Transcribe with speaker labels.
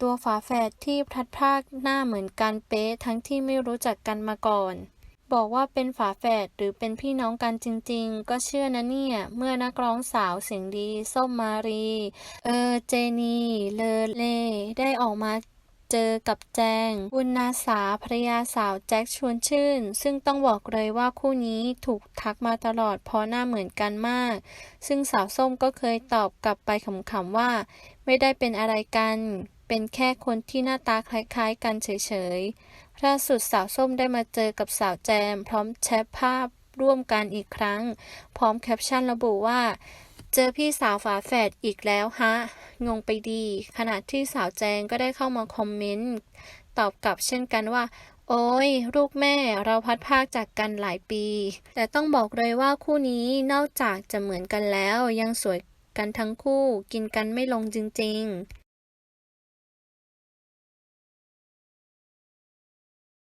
Speaker 1: ตัวฝาแฝดที่พลัดพรากหน้าเหมือนกันเป๊ะทั้งที่ไม่รู้จักกันมาก่อน บอกว่าเป็นฝาแฝดหรือเป็นพี่น้องกันจริงๆ ก็เชื่อนะเนี่ย เมื่อนักร้องสาวเสียงดี ส้มมารี เออเจนี เลอเล ได้ออกมาเจอกับแจงบุญนาสาภรยาสาวแจ็คชวนชื่น ซึ่งต้องบอกเลยว่าคู่นี้ถูกทักมาตลอดเพราะหน้าเหมือนกันมาก ซึ่งสาวส้มก็เคยตอบกลับไปขำๆว่า ไม่ได้เป็นอะไรกัน เป็นแค่คนที่หน้าตาคล้ายๆ กันเฉยๆล่าสุดสาวส้มได้มาเจอกับสาวแจม พร้อมแชร์ภาพร่วมกันอีกครั้ง พร้อมแคปชั่นระบุว่า เจอพี่สาวฝาแฝดอีกแล้วฮะ งงไปดี ขณะที่สาวแจงก็ได้เข้ามาคอมเมนต์ ตอบกลับเช่นกันว่า โอ้ย ลูกแม่เราพัดภาคจากกันหลายปี แต่ต้องบอกเลยว่าคู่นี้นอกจากจะเหมือนกันแล้วยังสวยกันทั้งคู่ กินกันไม่ลงจริงๆ